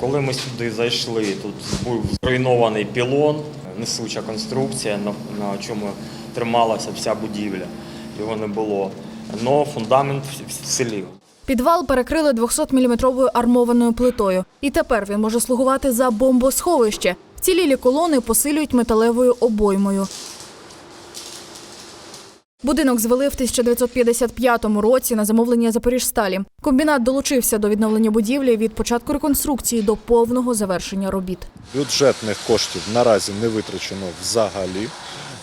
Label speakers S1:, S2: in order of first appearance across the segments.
S1: Коли ми сюди зайшли, тут був зруйнований пілон, несуча конструкція, на, чому трималася вся будівля. Його не було. Но фундамент вцілів.
S2: Підвал перекрили 200-мм армованою плитою. І тепер він може слугувати за бомбосховище. Вцілілі колони посилюють металевою обоймою. Будинок звели в 1955 році на замовлення Запоріжсталі. Комбінат долучився до відновлення будівлі від початку реконструкції до повного завершення робіт.
S3: Бюджетних коштів наразі не витрачено взагалі.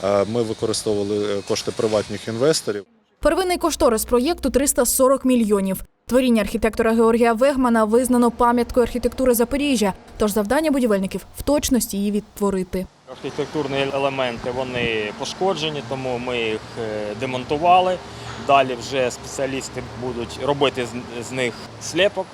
S3: Е, Ми використовували е, кошти приватних інвесторів.
S2: Первинний кошторис проєкту 340 мільйонів. Творіння архітектора Георгія Вегмана визнано пам'яткою архітектури Запоріжжя, тож завдання будівельників в точності її відтворити.
S1: Архітектурні елементи вони пошкоджені, тому ми їх е, демонтували. Далі вже спеціалісти будуть робити з- них сліпок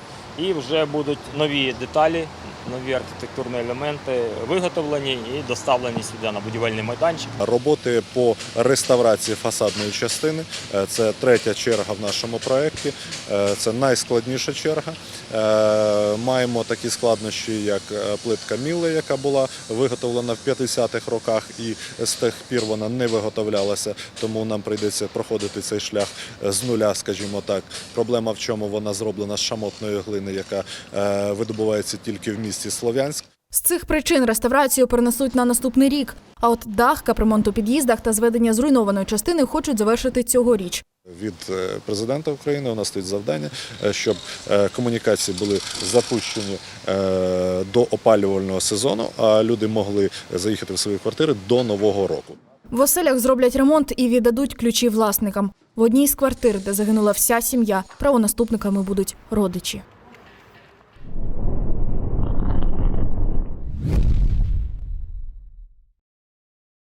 S1: і вже будуть нові деталі, нові архітектурні елементи виготовлені і доставлені сюди на будівельний майданчик.
S3: Роботи по реставрації фасадної частини е, це третя черга в нашому проєкті. Е, Це найскладніша черга. Е, Маємо такі складнощі, як плитка Мілли, яка була виготовлена в 50-х роках, і з тих пір вона не виготовлялася, тому нам прийдеться проходити цей шлях з нуля, скажімо так. Проблема в чому вона зроблена з шамотної глини, яка е, видобувається тільки в місті Слов'янськ.
S2: З цих причин реставрацію перенесуть на наступний рік. А от дах, капремонт у під'їздах та зведення зруйнованої частини хочуть завершити цьогоріч.
S3: Від е, президента України у нас стоїть завдання, е, щоб комунікації були запущені до опалювального сезону, а люди могли заїхати в свої квартири до нового року.
S2: В оселях зроблять ремонт і віддадуть ключі власникам. В одній з квартир, де загинула вся сім'я, правонаступниками будуть родичі.